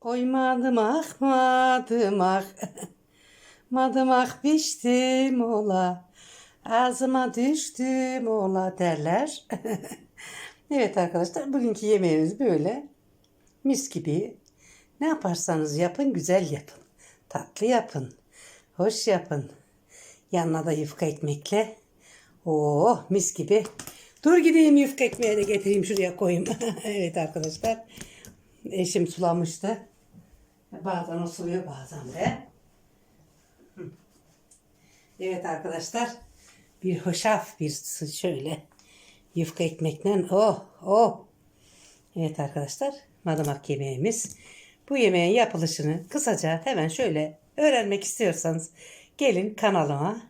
Koymadım ah madım ah. Madım ah piştim ola. Ağzıma düştüm ola derler. evet arkadaşlar bugünkü yemeğimiz böyle. Mis gibi. Ne yaparsanız yapın güzel yapın. Tatlı yapın. Hoş yapın. Yanına da yufka ekmekle. Oo mis gibi. Dur gideyim yufka ekmeği de getireyim şuraya koyayım. evet arkadaşlar. Eşim sulamıştı. Bazen o suluyor bazen de. Evet arkadaşlar. Bir hoşaf bir şöyle yufka ekmekle oh oh. Evet arkadaşlar madımak yemeğimiz. Bu yemeğin yapılışını kısaca hemen şöyle öğrenmek istiyorsanız gelin kanalıma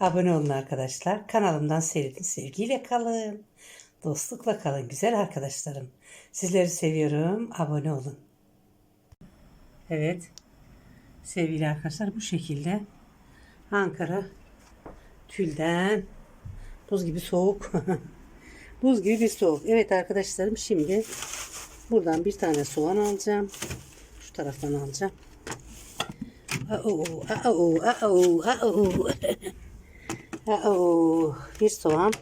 abone olun arkadaşlar. Kanalımdan seyredin. Sevgiyle kalın. Dostlukla kalın güzel arkadaşlarım. Sizleri seviyorum. Abone olun. Evet. Sevgili arkadaşlar bu şekilde Ankara tülden buz gibi soğuk. buz gibi bir soğuk. Evet arkadaşlarım şimdi buradan bir tane soğan alacağım. Şu taraftan alacağım. Au, au, au, au. Au. Bir soğan.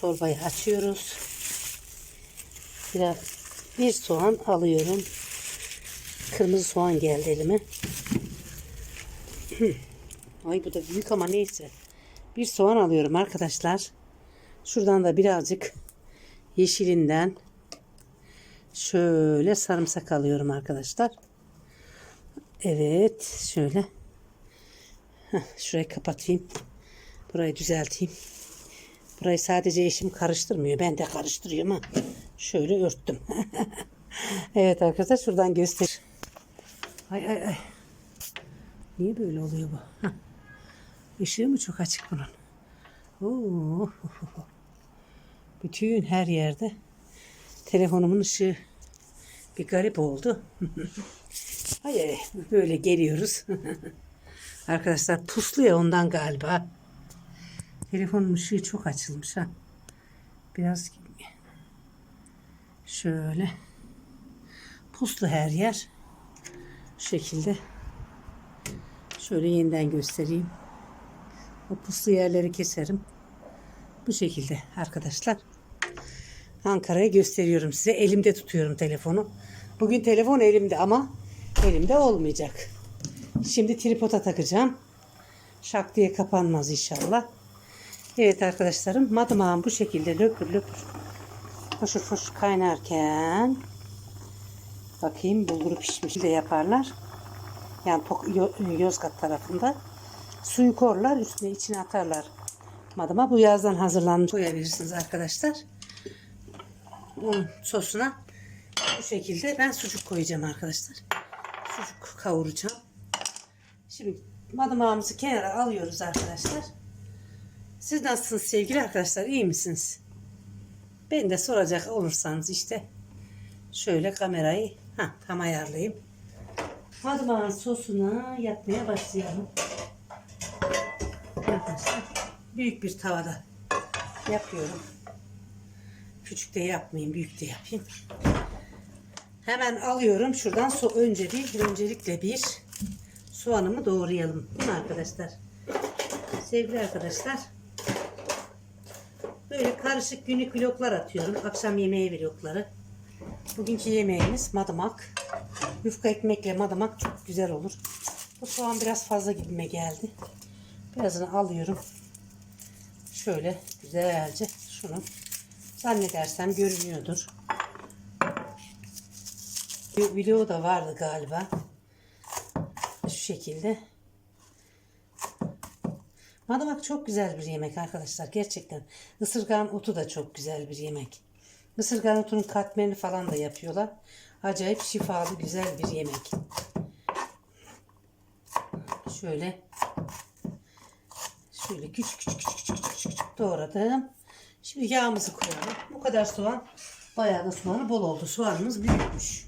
Torbayı açıyoruz. Biraz bir soğan alıyorum. Kırmızı soğan geldi elime. Ay bu da büyük ama neyse. Bir soğan alıyorum arkadaşlar. Şuradan da birazcık yeşilinden şöyle sarımsak alıyorum arkadaşlar. Evet şöyle. Heh, şurayı kapatayım. Burayı düzelteyim. Burayı sadece eşim karıştırmıyor. Ben de karıştırıyorum ha. Şöyle örttüm. evet arkadaşlar şuradan göster. Ay ay ay. Niye böyle oluyor bu? Hah. Işığı mı çok açık bunun? Oo. Bütün her yerde telefonumun ışığı bir garip oldu. ay ay böyle geliyoruz. Arkadaşlar puslu ya ondan galiba. Telefonun ışığı çok açılmış ha. Biraz şöyle puslu her yer. Şu şekilde şöyle yeniden göstereyim. O puslu yerleri keserim. Bu şekilde arkadaşlar. Ankara'yı gösteriyorum size. Elimde tutuyorum telefonu. Bugün telefon elimde ama elimde olmayacak. Şimdi tripoda takacağım. Şak diye kapanmaz inşallah. Evet arkadaşlarım madımağım bu şekilde löpür löpür foşur foşur kaynarken bakayım bulguru pişmiş de yaparlar. Yani Yozgat tarafında suyu korlar üstüne içine atarlar madıma. Bu yazdan hazırlanmış koyabilirsiniz arkadaşlar. Bunun sosuna bu şekilde ben sucuk koyacağım arkadaşlar. Sucuk kavuracağım. Şimdi madımağımızı kenara alıyoruz arkadaşlar. Siz nasılsınız sevgili arkadaşlar? İyi misiniz? Beni de soracak olursanız işte şöyle kamerayı ha, tam ayarlayayım. Madımağın sosuna yapmaya başlayalım. Arkadaşlar büyük bir tavada yapıyorum. Küçük de yapmayayım, büyük de yapayım. Hemen alıyorum. Şuradan so önce bir, öncelikle bir soğanımı doğrayalım. Değil mi arkadaşlar? Sevgili arkadaşlar. Karışık günlük vloglar atıyorum. Akşam yemeği vlogları. Bugünkü yemeğimiz madımak. Yufka ekmekle madımak çok güzel olur. Bu soğan biraz fazla gibime geldi. Birazını alıyorum. Şöyle güzelce şunu zannedersem görünüyordur. Bir video da vardı galiba. Şu şekilde. Madımak çok güzel bir yemek arkadaşlar. Gerçekten. Isırgan otu da çok güzel bir yemek. Isırgan otunun katmerini falan da yapıyorlar. Acayip şifalı güzel bir yemek. Şöyle şöyle küçük küçük küçük küçük küçük, küçük doğradım. Şimdi yağımızı koyalım. Bu kadar soğan bayağı da soğanı bol oldu. Soğanımız büyükmüş.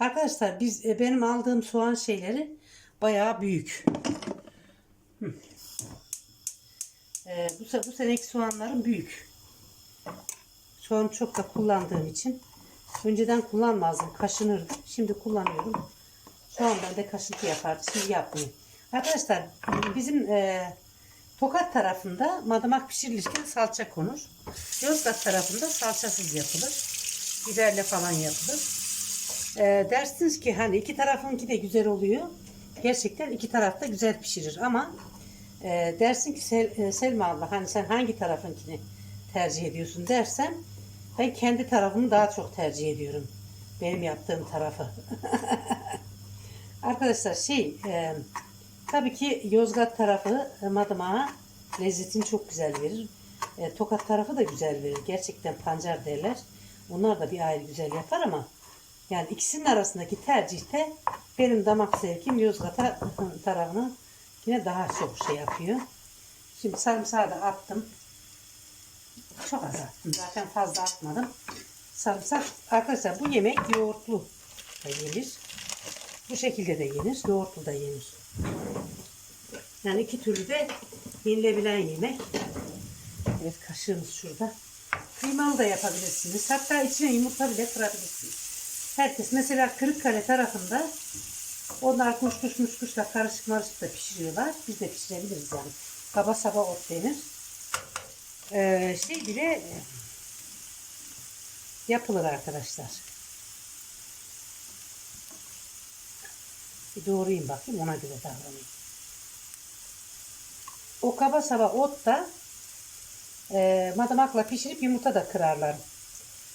Arkadaşlar biz e, benim aldığım soğan şeyleri bayağı büyük. Ee, bu, bu seneki soğanlarım büyük. Soğan çok da kullandığım için Önceden kullanmazdım. Kaşınırdım. Şimdi kullanıyorum. Şu an ben de kaşıntı yapardı. Şimdi yapmayayım. Arkadaşlar bizim e, Tokat tarafında madımak pişirilirken salça konur. Yozgat tarafında salçasız yapılır. Biberle falan yapılır. E, dersiniz ki hani iki tarafınki de güzel oluyor. Gerçekten iki taraf da güzel pişirir ama e, dersin ki Sel, e, Selma abla hani sen hangi tarafınkini tercih ediyorsun dersen ben kendi tarafımı daha çok tercih ediyorum. Benim yaptığım tarafı. Arkadaşlar şey e, tabii ki Yozgat tarafı e, lezzetini çok güzel verir. E, Tokat tarafı da güzel verir. Gerçekten pancar derler. Onlar da bir ayrı güzel yapar ama yani ikisinin arasındaki tercihte benim damak zevkim Yozgat tarafının yine daha çok şey yapıyor. Şimdi sarımsağı da attım. Çok az attım. Zaten fazla atmadım. Sarımsak arkadaşlar bu yemek yoğurtlu da yenir. Bu şekilde de yenir. Yoğurtlu da yenir. Yani iki türlü de yenilebilen yemek. Evet kaşığımız şurada. Kıymalı da yapabilirsiniz. Hatta içine yumurta bile kırabilirsiniz. Herkes mesela Kırıkkale tarafında onlar kuşkuş muşkuşla karışık marışık da pişiriyorlar. Biz de pişirebiliriz yani. Kaba saba ot denir. Ee, şey bile e, yapılır arkadaşlar. Bir doğrayayım bakayım ona göre davranayım. O kaba saba ot da e, madımakla pişirip yumurta da kırarlar.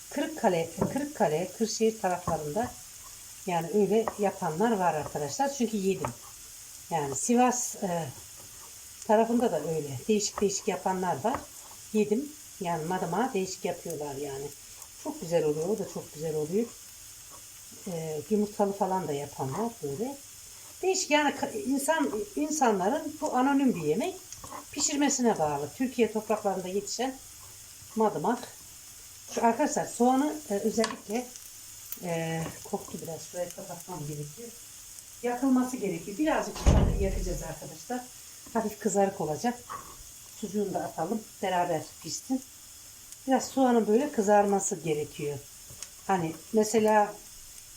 Kırıkkale, Kırıkkale, Kırşehir taraflarında yani öyle yapanlar var arkadaşlar. Çünkü yedim. Yani Sivas e, tarafında da öyle. Değişik değişik yapanlar var. Yedim. Yani madımağı değişik yapıyorlar yani. Çok güzel oluyor. O da çok güzel oluyor. E, yumurtalı falan da yapanlar böyle. Değişik yani insan insanların bu anonim bir yemek pişirmesine bağlı. Türkiye topraklarında yetişen madımak. Şu arkadaşlar soğanı e, özellikle e, koktu biraz. Şurayı kapatmam gerekiyor. Yakılması gerekiyor. Birazcık sonra yakacağız arkadaşlar. Hafif kızarık olacak. Sucuğunu da atalım. Beraber pişsin. Biraz soğanın böyle kızarması gerekiyor. Hani mesela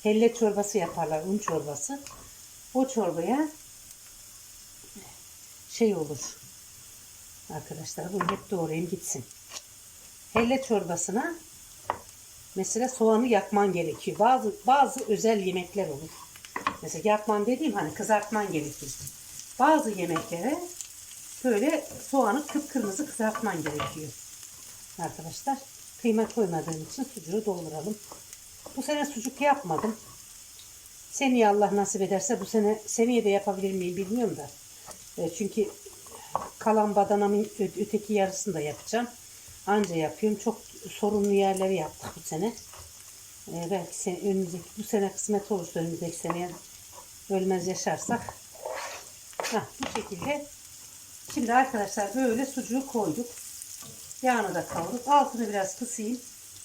helle çorbası yaparlar. Un çorbası. O çorbaya şey olur. Arkadaşlar bunu hep doğrayayım gitsin. Helle çorbasına mesela soğanı yakman gerekiyor. Bazı bazı özel yemekler olur. Mesela yakman dediğim hani kızartman gerekir. Bazı yemeklere böyle soğanı kıpkırmızı kızartman gerekiyor. Arkadaşlar kıyma koymadığım için sucuğu dolduralım. Bu sene sucuk yapmadım. Seneye Allah nasip ederse bu sene seneye de yapabilir miyim bilmiyorum da. E, çünkü kalan badanamın öteki yarısını da yapacağım. Anca yapıyorum. Çok sorunlu yerleri yaptık bu sene. E, belki sen, önümüzdeki, bu sene kısmet olursa önümüzdeki seneye ölmez yaşarsak. Heh, bu şekilde. Şimdi arkadaşlar böyle sucuğu koyduk. Yağını da kavurduk. Altını biraz kısayım.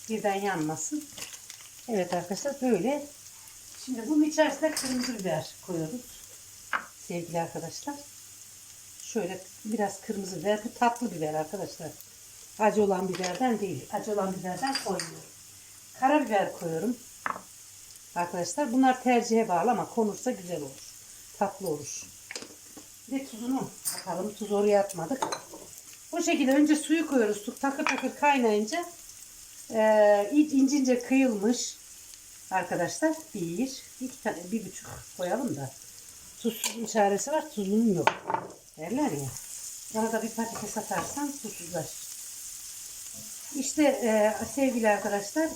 Birden yanmasın. Evet arkadaşlar böyle. Şimdi bunun içerisine kırmızı biber koyuyoruz. Sevgili arkadaşlar. Şöyle biraz kırmızı biber. Bu tatlı biber arkadaşlar. Acı olan biberden değil. Acı olan biberden koymuyorum. Karabiber koyuyorum. Arkadaşlar bunlar tercihe bağlı ama konursa güzel olur. Tatlı olur. Bir de tuzunu atalım. Tuz oraya atmadık. Bu şekilde önce suyu koyuyoruz. Su takır takır kaynayınca e, ince kıyılmış arkadaşlar. Bir, iki tane, bir buçuk koyalım da. Tuzsuzun çaresi var, tuzunun yok. Derler ya. Ona da bir patates atarsan tuzsuzlaşır. İşte e, sevgili arkadaşlar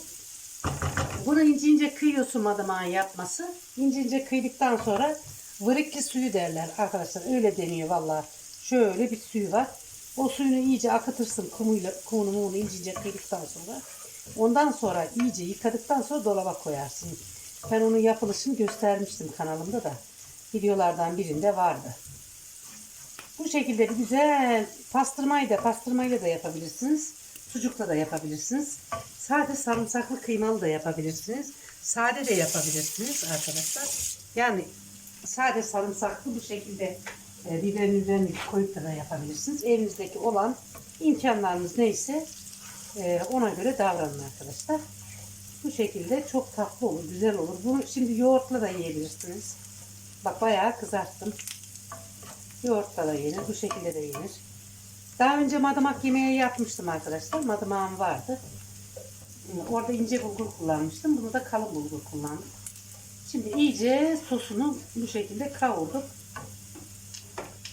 bunu ince ince kıyıyorsun madamağın yapması. İnce ince kıydıktan sonra vırıklı suyu derler arkadaşlar. Öyle deniyor valla. Şöyle bir suyu var. O suyunu iyice akıtırsın kumuyla, kumunu mumunu ince ince kıydıktan sonra. Ondan sonra iyice yıkadıktan sonra dolaba koyarsın. Ben onun yapılışını göstermiştim kanalımda da. Videolardan birinde vardı. Bu şekilde bir güzel pastırmayı da pastırmayla da yapabilirsiniz. Sucukla da yapabilirsiniz. Sade sarımsaklı kıymalı da yapabilirsiniz. Sade de yapabilirsiniz arkadaşlar. Yani sade sarımsaklı bu şekilde e, biberini biberini koyup da, da yapabilirsiniz. Evinizdeki olan imkanlarınız neyse e, ona göre davranın arkadaşlar. Bu şekilde çok tatlı olur, güzel olur. Bunu şimdi yoğurtla da yiyebilirsiniz. Bak bayağı kızarttım. Yoğurtla da yenir, bu şekilde de yenir. Daha önce madımak yemeği yapmıştım arkadaşlar. Madımağım vardı. Orada ince bulgur kullanmıştım. Bunu da kalın bulgur kullandım. Şimdi iyice sosunu bu şekilde kavurduk.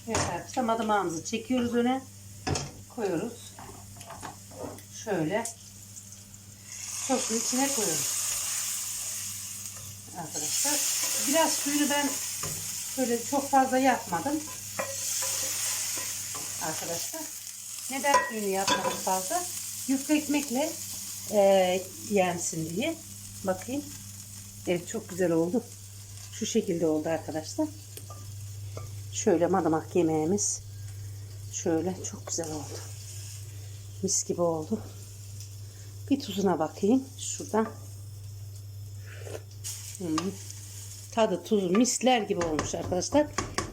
Evet arkadaşlar madımağımızı çekiyoruz öne. Koyuyoruz. Şöyle. Sosun içine koyuyoruz. Arkadaşlar. Biraz suyunu ben böyle çok fazla yapmadım. Arkadaşlar. Neden suyunu yapmadım fazla? Yufka ekmekle e, yensin diye. Bakayım. Evet çok güzel oldu. Şu şekilde oldu arkadaşlar. Şöyle madımak yemeğimiz. Şöyle çok güzel oldu. Mis gibi oldu. Bir tuzuna bakayım. Şuradan. Hmm. Tadı tuzu misler gibi olmuş arkadaşlar.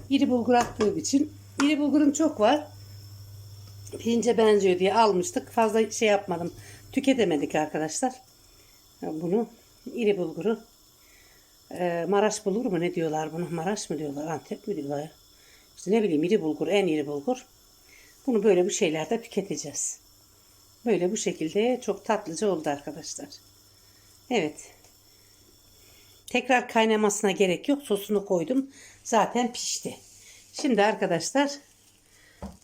İri bulgur attığım için. İri bulgurum çok var. Pirince benziyor diye almıştık. Fazla şey yapmadım. Tüketemedik arkadaşlar. Bunu iri bulguru. Ee, Maraş bulgur mu ne diyorlar bunu? Maraş mı diyorlar? Antep mi diyorlar? İşte ne bileyim iri bulgur, en iri bulgur. Bunu böyle bu şeylerde tüketeceğiz. Böyle bu şekilde çok tatlıca oldu arkadaşlar. Evet. Tekrar kaynamasına gerek yok. Sosunu koydum. Zaten pişti. Şimdi arkadaşlar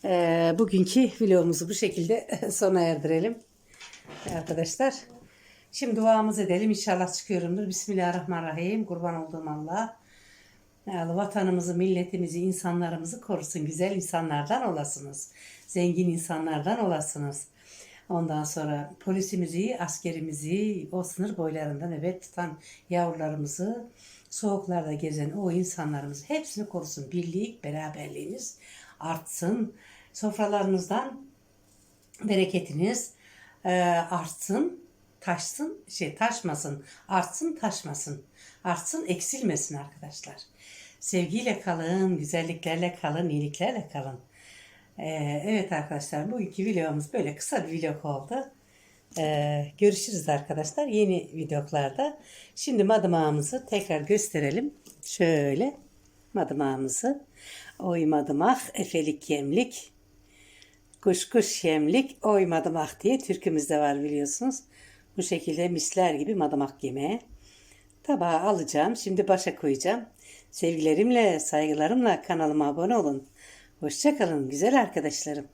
eee, bugünkü vlogumuzu bu şekilde sona erdirelim. Arkadaşlar. Şimdi duamızı edelim. İnşallah çıkıyorumdur. Bismillahirrahmanirrahim. Kurban olduğum Allah. Yani vatanımızı, milletimizi, insanlarımızı korusun. Güzel insanlardan olasınız. Zengin insanlardan olasınız. Ondan sonra polisimizi, askerimizi, o sınır boylarında nöbet tutan yavrularımızı, soğuklarda gezen o insanlarımızı hepsini korusun. Birlik, beraberliğiniz artsın. Sofralarınızdan bereketiniz e, artsın, taşsın, şey taşmasın, artsın, taşmasın, artsın, eksilmesin arkadaşlar. Sevgiyle kalın, güzelliklerle kalın, iyiliklerle kalın. Ee, evet arkadaşlar bugünkü videomuz böyle kısa bir vlog oldu. Ee, görüşürüz arkadaşlar yeni vloglarda. Şimdi madımağımızı tekrar gösterelim. Şöyle madımağımızı. Oy madımak, efelik yemlik, kuş kuş yemlik, oy madımak diye türkümüzde var biliyorsunuz. Bu şekilde misler gibi madımak yemeği. Tabağa alacağım. Şimdi başa koyacağım. Sevgilerimle, saygılarımla kanalıma abone olun. Hoşçakalın güzel arkadaşlarım.